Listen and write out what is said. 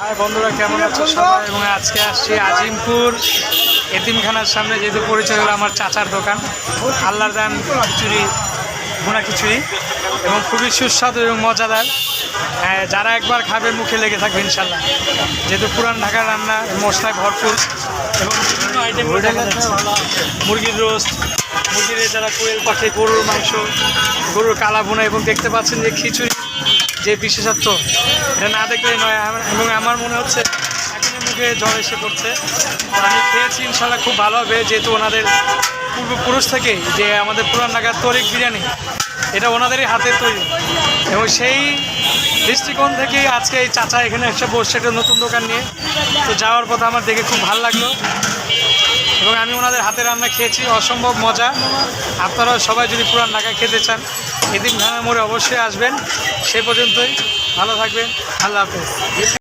High বন্ধুরা কেমন আছো সবাই? এবং আজকে আসছি আজিমপুর এতিমখানার সামনে যেহেতু পরিচয় হলো আমার চাচার দোকান। আল্লাহর দান খিচুড়ি ভুনা খিচুড়ি এবং খুবই সুস্বাদু এবং মজাদার। হ্যাঁ, যারা একবার খাবে মুখে লেগে থাকবে ইনশাল্লাহ। যেহেতু পুরান ঢাকার রান্না মশলায় ভরপুর। এবং বিভিন্ন আইটেম মুরগির রোস্ট মুরগির যারা কোয়েল পাখি গরুর মাংস গরুর কালা ভুনা এবং দেখতে পাচ্ছেন যে খিচুড়ি যে বিশেষত্ব, এটা না দেখলেই নয়। এবং আমার মনে হচ্ছে এখনই মুখে জল এসে পড়ছে। আমি খেয়েছি, ইনশাল্লাহ খুব ভালো হবে, যেহেতু ওনাদের পূর্বপুরুষ থেকে যে আমাদের পুরান ঢাকার তরিক বিরিয়ানি, এটা ওনাদেরই হাতে তৈরি। এবং সেই দৃষ্টিকোণ থেকেই আজকে এই চাচা এখানে এসে বসছে একটা নতুন দোকান নিয়ে। তো যাওয়ার পথে আমার দেখে খুব ভালো লাগল। এবং আমি ওনাদের হাতে রান্না খেয়েছি, অসম্ভব মজা। আপনারাও সবাই যদি পুরান ঢাকায় খেতে চান এদিন ধানের মোড়ে অবশ্যই আসবেন। সে পর্যন্তই। ভালো থাকবেন। আল্লাহ হাফেজ।